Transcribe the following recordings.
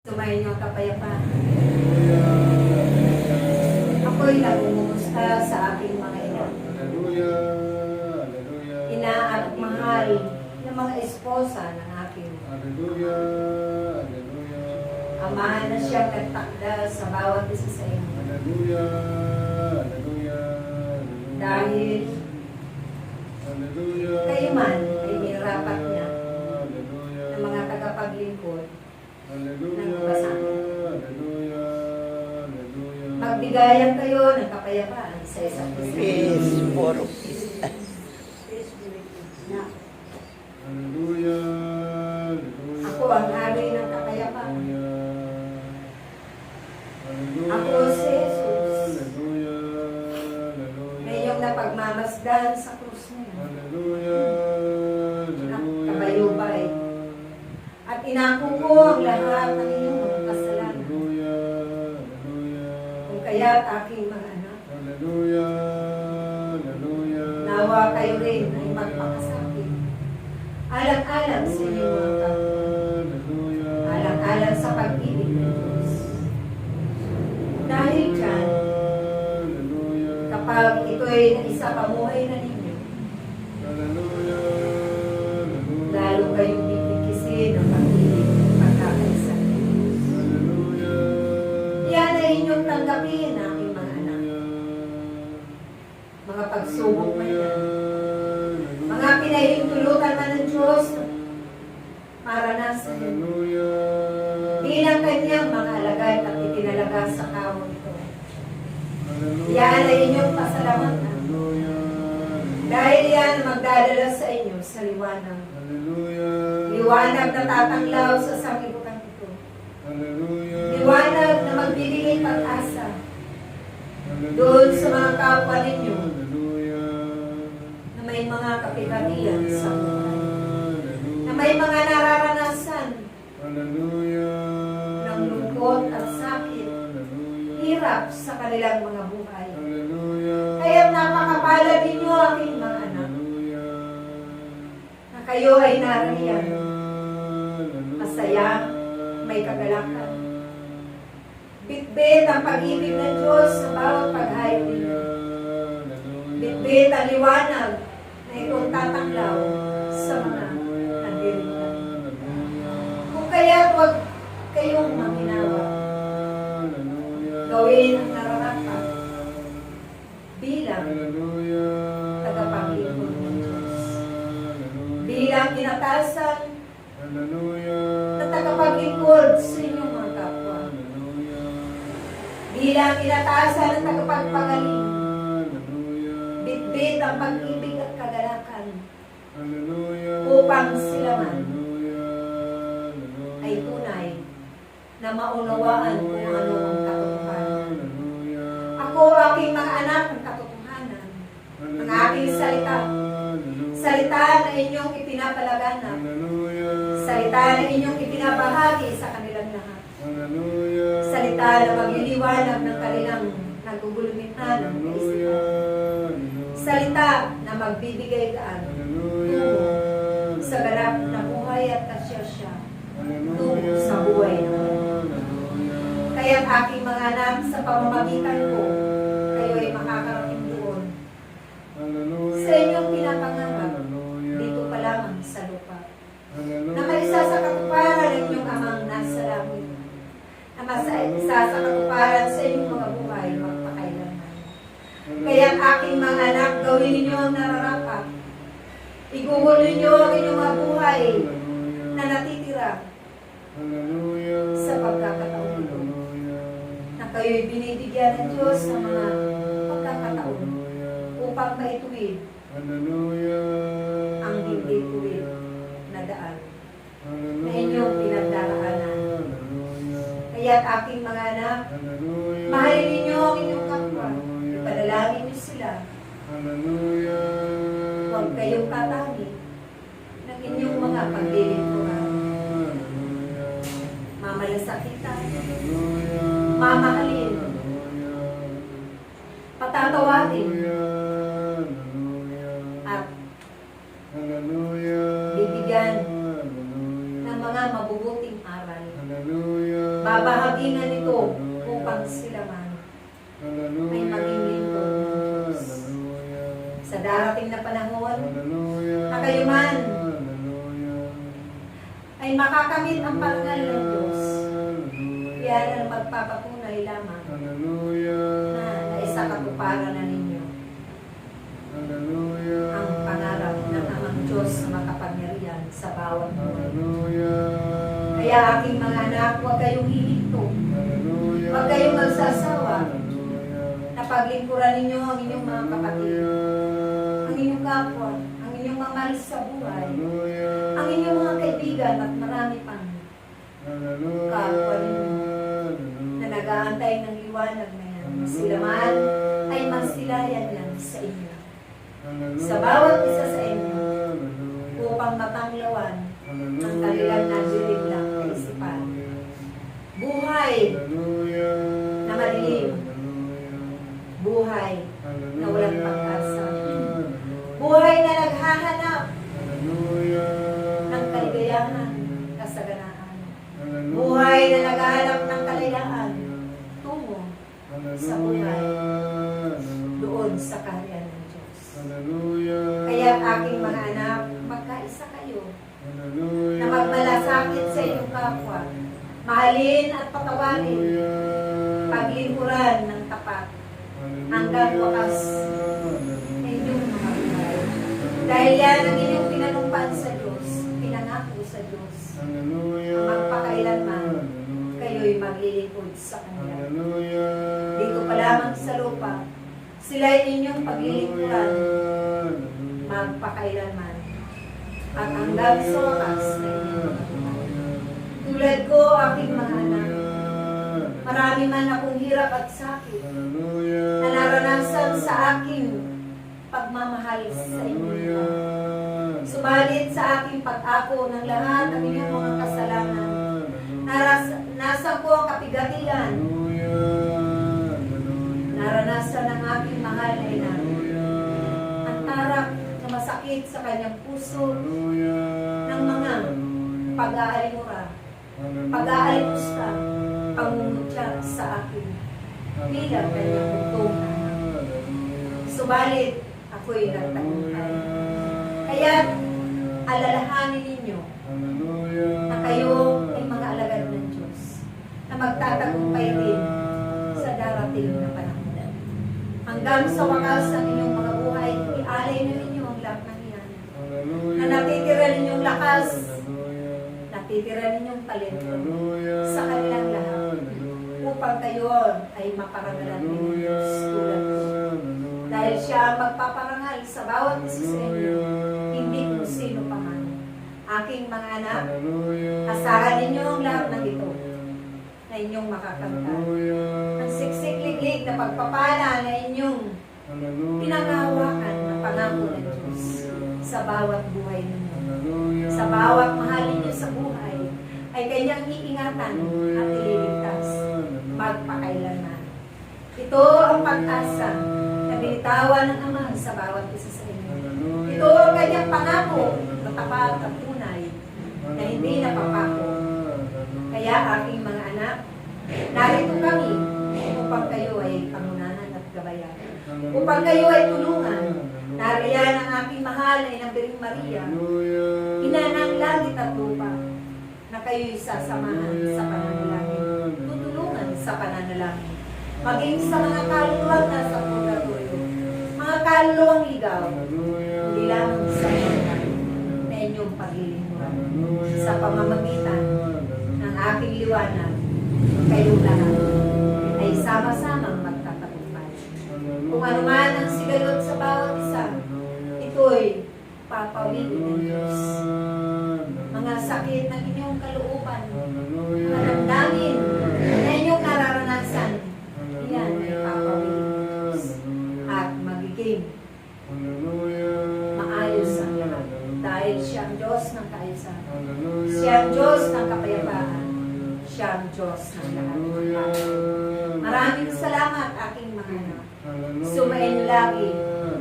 Sumayin niyo ang kapayapaan. Ako'y nagmumusta sa aking mga ina. Hallelujah. Hallelujah. Ina at mahal ng mga esposa ng aking Hallelujah. Hallelujah. Ama na siyang nagtakda sa bawat isa sa inyo. Hallelujah. Hallelujah. Dahil Hallelujah. kayo man ay nirapat niya ng mga tagapaglingkod, Hallelujah. ng Magbigayan kayo ng kapayapaan sa isa't isa. Peace. Na Hallelujah. Ako ang hari ng kapayapaan. Hallelujah. Ako si Jesus. Hallelujah. Hallelujah. na iyong napagmamasdan sa krus. Hallelujah. Hallelujah. Kabayubay. At inako Kaya't aking mga anak, Hallelujah. Hallelujah. nawa kayo rin ay magpakasakit. Alang-alang sa inyong mga. Hallelujah. Alang-alang sa pag-ibig ng Diyos. Dahil dyan, kapag ito'y naisapamuhay na ninyo, pagsubok man yan. Mga pinahintulutan man ng Diyos, maranasan. Bilang kanyang mga alagad at itinalaga sa kawang ito. Yan ay inyong pasalamatan. Dahil yan magdadala sa inyo sa liwanag. Hallelujah. Liwanag na tatanglaw sa sangibutan ito. Hallelujah. Liwanag na magbibigay pag-asa doon sa mga kapwa ninyo may mga kapitalian sa buhay. Na may mga nararanasan Hallelujah. ng lungkot at sakit, hirap sa kanilang mga buhay. Hallelujah. Kaya napakapalad ninyo aking mga anak na kayo ay nariyan, masaya, may kagalakan. Bitbit ang pag-ibig ng Diyos sa bawat paghayag ninyo. Bitbit ang liwanag na itong tatanglaw sa mga nagdiringan. Kung kaya huwag kayong maminawa, gawin ang nararapat bilang tagapaglingkod ng Diyos. Bilang inatasan na tagapaglingkod sa inyong mga kapwa. Bilang inatasan ng tagapagpagaling, bitbit ang pag-ibig upang sila man ay tunay na maunawaan kung ano ang katotohanan. Ako aking mga anak ng katotohanan, ang aking salita, salita na inyong ipinapalaganap, salita na inyong ipinabahagi sa kanilang lahat, salita na magliliwanag ng kanilang nagugulumitan ng kaisipan, salita na magbibigay daan Kaya aking mga anak sa pamamagitan ko, kayo ay makakarating doon. Sa inyong pinapangarap dito pa lamang sa lupa. Na maisa sa katuparan ng inyong amang nasa langit. Na masa isa sa katuparan sa inyong mga buhay magpakailanman. Kaya aking mga anak, gawin ninyo ang nararapat. Igugol ninyo ang inyong mga buhay na natitira sa pagkakataon kayo'y binibigyan ng Diyos ng mga pagkakataon upang maituwid ang hindi tuwid na daan na inyong pinagdaraanan. Kaya't aking mga anak, mahalin ninyo ang inyong kapwa. Ipadalangin niyo sila. Huwag kayong tatagi ng inyong mga paglilingkuran. Mamalasakitan, mamahalin, patatawarin, at bibigyan ng mga mabubuting aral. Babahagingan ito upang sila man ay maging lingkod. Sa darating na panahon, na kayo man ay makakamit ang parangal ng. Yan ang magpapatunay lamang Hallelujah. na naisakatuparan na ninyo Hallelujah. ang pangarap ng amang Diyos na makapangyarihan sa bawat buhay. Hallelujah. Kaya aking mga anak, huwag kayong hihinto Hallelujah. Huwag kayong magsasawa. Hallelujah. na paglingkuran ninyo ang inyong mga kapatid, ang inyong kapwa, ang inyong mga mahal sa buhay, Hallelujah. ang inyong mga kaibigan at marami pang Hallelujah. kapwa na. Nag-aantay ng liwanag na yan. Sila man ay masilayan yan sa inyo sa bawat isa sa inyo upang matanglawan ang kanilang nagdirig sa buhay doon sa kaharian ng Diyos. Kaya aking mga anak, magkaisa kayo na magmalasakit sa inyong kapwa, mahalin at patawarin, paglingkuran ng tapat hanggang wakas na inyong mga buhay. Dahil yan ang inyong pinanumpaan sa Diyos, pinangako sa Diyos, Hallelujah. magpakailanman kayo'y maglilingkod sa Kanya. Hallelujah. Sila'y inyong paglilingkuran, magpakailanman, at sa na inyong mga buhay. Tulad ko, aking mga anak, marami man akong hirap at sakit na naranasan sa aking pagmamahal sa inyo. Subalit sa aking pag-ako ng lahat ng inyong mga kasalanan, kanyang puso ng mga pag-aalimura, pag-aalimusta, pangungutya sa akin. Bilang kanyang bugtong anak. Subalit, ako'y nagtagumpay. Kaya, alalahanin ninyo na kayo ay mga alagad ng Diyos na magtatagumpay din sa darating na panahon. Hanggang sa wakas ng inyong natitira ninyong talento sa kanilang lahat upang kayo ay maparangalan ng Diyos tulad. Dahil siya ang magpaparangal sa bawat isa sa inyo, hindi kung sino pa man. Aking mga anak, asahan ninyo ang lahat ng ito na inyong makakanta. Ang siksik-liglig na pagpapala na inyong pinangahawakan na pangako ng Diyos sa bawat buhay ninyo. Sa bawat mahal ninyo sa buhay, ay kanyang iingatan at ililigtas. Magpakailanman. Ito ang pag-asa na binitawan ng Ama sa bawat isa sa inyo. Ito ang kanyang pangako na tapat at tunay na hindi napapako. Kaya aking mga anak, narito kami upang kayo ay pangunahan at gabayan. Upang kayo ay tulungan. Nariyan ang aking mahal ay ng Biring Maria, ina ng langit at lupa, na kayo'y sasamahan sa pananalangin, tutulungan sa pananalangin, maging sa mga kaluluwang nasa purgatorio, mga kaluluwang ligaw, hindi lamang sa mga na inyong paglilingkuran. Sa pamamagitan ng aking liwanag, kayong lahat ay sama-samang magtatagumpay. Kung ano man ang sigalot sa bawat isa, ito'y papawigin ng Diyos. Siya ang Diyos ng lahat ng. Maraming salamat aking mga anak. Sumayin lagi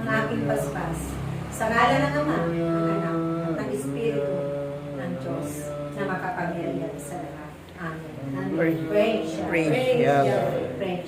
ang aking paspas. Sa ngala ng Ama, ng Anak, at ng Espiritu ng Diyos na makapangyarihan sa lahat. Amen. Praise siya. Praise Praise siya. siya. Praise